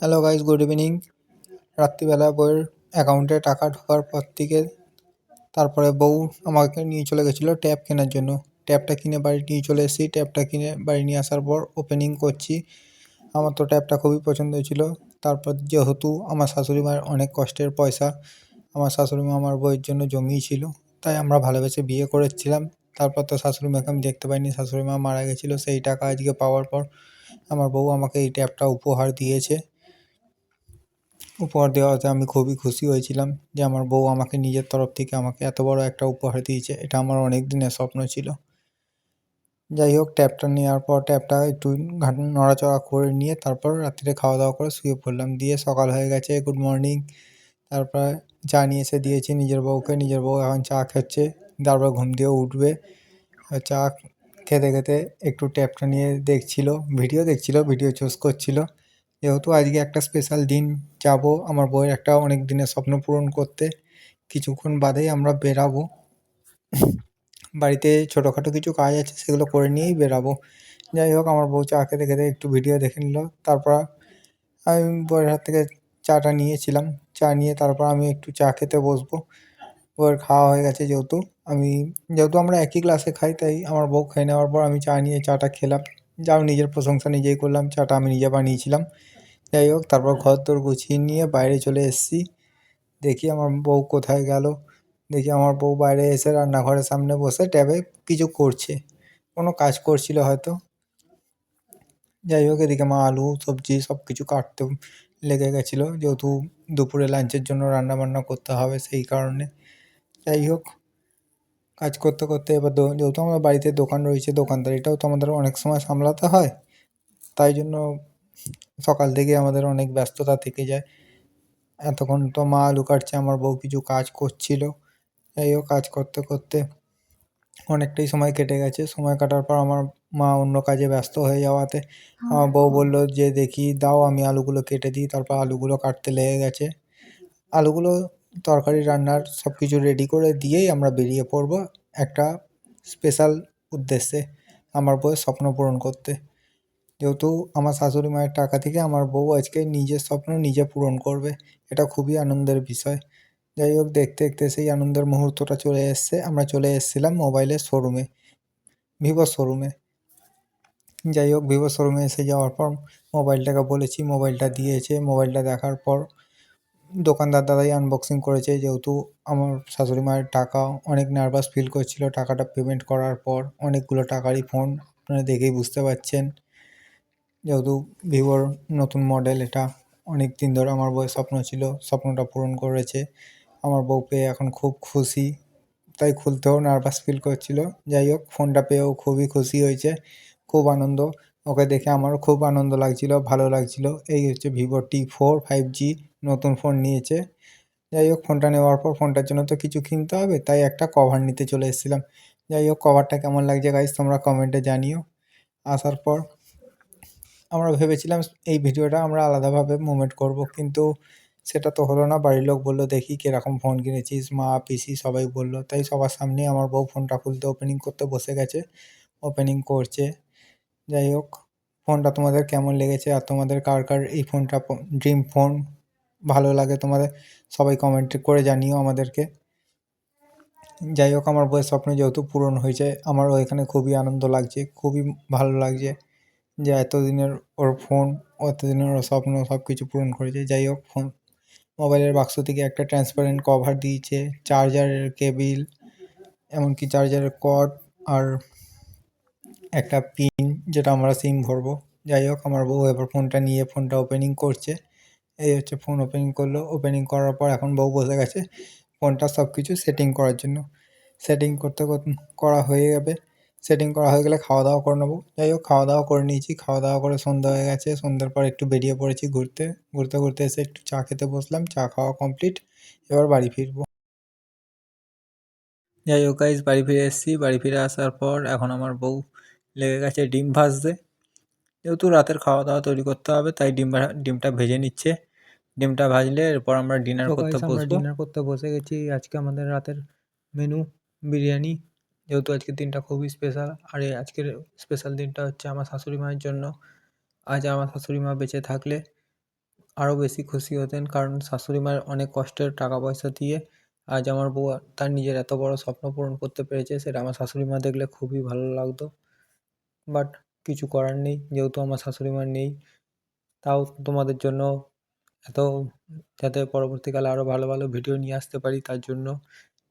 Hello guys good evening রাত্রিবেলা বউয়ের অ্যাকাউন্টে টাকা ঢোকার পর থেকে তারপরে বউ আমাকে নিয়ে চলে গেছিল ট্যাব কেনার জন্য। ট্যাবটা কিনে বাড়ি নিয়ে চলে এসেছি। ট্যাবটা কিনে বাড়ি নিয়ে আসার পর ওপেনিং করছি। আমার তো ট্যাবটা খুবই পছন্দ হয়েছিল। তারপর যেহেতু আমার শাশুড়ি মায়ের অনেক কষ্টের পয়সা, আমার শাশুড়ি মা আমার বউয়ের জন্য জমিয়েছিল তাই আমরা ভালোবেসে বিয়ে করেছিলাম। তারপর তো শাশুড়ি মাকে আমি দেখতে পাইনি। শাশুড়ি মা মারা গেছিল সেই টাকা আজকে পাওয়ার পর। আমার বউ আমাকে এই ট্যাবটা উপহার দিয়েছে। উপহার দেওয়াতে আমি খুবই খুশি হয়েছিলাম যে আমার বউ আমাকে নিজের তরফ থেকে আমাকে এত বড় একটা উপহার দিয়েছে। এটা আমার অনেক দিনের স্বপ্ন ছিল। যাই হোক, ট্যাপটা নেওয়ার পর ট্যাপটা একটু ঘাট নড়াচড়া করে নিয়ে তারপর রাত্রে খাওয়া দাওয়া করে শুয়ে পড়লাম। দিয়ে সকাল হয়ে গেছে গুড মর্নিং তারপর চা নিয়ে এসে দিয়েছি নিজের বউকে। নিজের বউ এখন চা খাচ্ছে। তারপর ঘুম দিয়ে উঠবে। চা খেতে খেতে একটু ট্যাবটা নিয়ে দেখছিল ভিডিও দেখছিল ভিডিও চুজ করছিল। যেহেতু আজকে একটা স্পেশাল দিন, যাব আমার বউয়ের একটা অনেক দিনের স্বপ্ন পূরণ করতে। কিছুক্ষণ বাদেই আমরা বেরাবো। বাড়িতে ছোটোখাটো কিছু কাজ আছে, সেগুলো করে নিয়েই বেরাবো। যাই হোক, আমার বউ চা খেতে খেতে একটু ভিডিও দেখে নিল। তারপর আমি বউয়ের হাত থেকে চাটা নিয়েছিলাম। চা নিয়ে তারপর আমি একটু চা খেতে বসবো। বউয়ের খাওয়া হয়ে গেছে যেহেতু। আমি, যেহেতু আমরা একই ক্লাসে খাই, তাই আমার বউ খেয়ে নেওয়ার পর আমি চা নিয়ে চাটা খেলাম। যাও নিজের প্রশংসা নিজেই করলাম, চাটা আমি নিজে বানিয়েছিলাম। যাই হোক, তারপর ঘর তোর গুছিয়ে নিয়ে বাইরে চলে এসেছি। দেখি আমার বউ কোথায় গেল। দেখি আমার বউ বাইরে এসে রান্নাঘরের সামনে বসে ট্যাবে কিছু করছে। কোনো কাজ করছিল হয়তো। যাই হোক, এদিকে মা আলু, সবজি সব কিছু কাটতে লেগে গেছিল। যেহেতু দুপুরে লাঞ্চের জন্য রান্না বান্না করতে হবে, সেই কারণে যাই হোক, কাজ করতে করতে এবার যেহেতু আমার বাড়িতে দোকান রয়েছে, দোকানদারিটাও তো আমাদের অনেক সময় সামলাতে হয়। তাই জন্য সকাল থেকে আমাদের অনেক ব্যস্ততা থেকে যায়। এতক্ষণ তো মা আলু কাটছে, আমার বউ কিছু কাজ করছিল। যাই হোক, কাজ করতে করতে অনেকটাই সময় কেটে গেছে। সময় কাটার পর আমার মা অন্য কাজে ব্যস্ত হয়ে যাওয়াতে আমার বউ বলল যে, দেখি দাও, আমি আলুগুলো কেটে দিই। তারপর আলুগুলো কাটতে লেগে গেছে। আলুগুলো তরকারি, রান্নার সব কিছু রেডি করে দিয়েই আমরা বেরিয়ে পড়ব একটা স্পেশাল উদ্দেশ্যে আমার বউয়ের স্বপ্ন পূরণ করতে। যেহেতু আমার শাশুড়ি মায়ের টাকা থেকে আমার বউ আজকে নিজের স্বপ্ন নিজে পূরণ করবে, এটা খুবই আনন্দের বিষয়। যাই হোক, দেখতে দেখতে সেই আনন্দের মুহূর্তটা চলে এসছে। আমরা চলে এসেছিলাম মোবাইলের শোরুমে ভিভো শোরুমে যাই হোক ভিভো শোরুমে এসে যাওয়ার পর মোবাইলটাকে বলেছি, মোবাইলটা দিয়েছে। মোবাইলটা দেখার পর দোকানদার দাদাই আনবক্সিং করেছে। যেহেতু আমার শাশুড়ি মায়ের টাকা অনেক নার্ভাস ফিল করছিল, টাকাটা পেমেন্ট করার পর অনেকগুলো টাকারই ফোন আপনারা দেখেই বুঝতে পারছেন। যেহেতু ভিভোর নতুন মডেল এটা অনেক দিন ধরে আমার বউয়ের স্বপ্ন ছিল, স্বপ্নটা পূরণ করেছে। আমার বউ পেয়ে এখন খুব খুশি, তাই খুলতেও নার্ভাস ফিল করছিল। যাই হোক ফোনটা পেয়েও খুবই খুশি হয়েছে, খুব আনন্দ। ওকে দেখে আমারও খুব আনন্দ লাগছিল, ভালো লাগছিল। এই হচ্ছে Vivo T four, five G নতুন ফোন নিয়েছে। যাই হোক, ফোনটা নেওয়ার পর ফোনটার জন্য তো কিছু কিনতে হবে, তাই একটা কভার নিতে চলে এসেছিলাম। যাই হোক, কভারটা কেমন লাগছে গাইজ তোমরা কমেন্টে জানিও। আসার পর আমরা ভেবেছিলাম এই ভিডিওটা আমরা আলাদাভাবে মুভমেন্ট করব, কিন্তু সেটা তো হলো না। বাড়ির লোক বলল, দেখি কীরকম ফোন কিনেছিস। মা, পিসি সবাই বলল, তাই সবার সামনে আমার বউ ফোনটা খুলতে ওপেনিং করতে বসে গেছে ওপেনিং করছে। যাই হোক, ফোনটা তোমাদের কেমন লেগেছে আর তোমাদের কার কার এই ফোনটা ড্রিম ফোন ভালো লাগে তোমাদের সবাই কমেন্ট করে জানিও আমাদেরকে। যাই হোক, আমার বইয়ের স্বপ্ন যেহেতু পূরণ হয়েছে, আমারও এখানে খুবই আনন্দ লাগছে, খুবই ভালো লাগছে যে এতদিনের ওর ফোন, এতদিনের ওর স্বপ্ন সব কিছু পূরণ করেছে। যাই হোক, ফোন, মোবাইলের বাক্স থেকে একটা ট্রান্সপারেন্ট কভার দিয়েছে চার্জারের কেবিল এমনকি চার্জারের কর্ড আর একটা পিন যেটা আমরা সিম ভরবো যাই হোক, আমার বউ এবার ফোনটা নিয়ে ফোনটা ওপেনিং করছে। এই হচ্ছে ফোন ওপেনিং করল। ওপেনিং করার পর এখন বউ বসে গেছে ফোনটা সব কিছু সেটিং করার জন্য। সেটিং করতে করা হয়ে যাবে সেটিং করা হয়ে গেলে খাওয়া দাওয়া করে নেব। যাই হোক, খাওয়া দাওয়া করে নিয়েছি। খাওয়া দাওয়া করে সন্ধ্যা হয়ে গেছে। সন্ধ্যার পর একটু বেরিয়ে পড়েছি ঘুরতে। ঘুরতে ঘুরতে এসে একটু চা খেতে বসলাম। চা খাওয়া কমপ্লিট এবার বাড়ি ফিরবো। যাই হোক বাড়ি ফিরে এসেছি। বাড়ি ফিরে আসার পর এখন আমার বউ লেগে গেছে ডিম ভাজতে। যেহেতু রাতের খাওয়া দাওয়া তৈরি করতে হবে তাই ডিম ডিমটা ভেজে নিচ্ছে। ডিমটা ভাজলে এরপর আমরা ডিনার করতে বসবো। ডিনার করতে বসে গেছি। আজকে আমাদের রাতের মেনু বিরিয়ানি। যেহেতু আজকের দিনটা খুবই স্পেশাল আর এই আজকের স্পেশাল দিনটা হচ্ছে আমার শাশুড়ি মায়ের জন্য। আজ আমার শাশুড়ি মা বেঁচে থাকলে আরও বেশি খুশি হতেন কারণ শাশুড়ি মায়ের অনেক কষ্টের টাকা পয়সা দিয়ে আজ আমার বউ তার নিজের এত বড় স্বপ্ন পূরণ করতে পেরেছে সেটা আমার শাশুড়ি মা দেখলে খুবই ভালো লাগতো। বাট কিছু করার নেই, যেহেতু আমার শাশুড়ি মা নেই, তাও তোমাদের জন্য এত, যাতে পরবর্তীকালে আরও ভালো ভালো ভিডিও নিয়ে আসতে পারি, তার জন্য।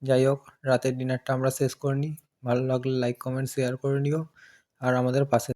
যাই হোক, রাতের ডিনারটা আমরা শেষ করে নিই। ভালো লাগলে লাইক কমেন্ট শেয়ার করে নিও। আর আমাদের পাশে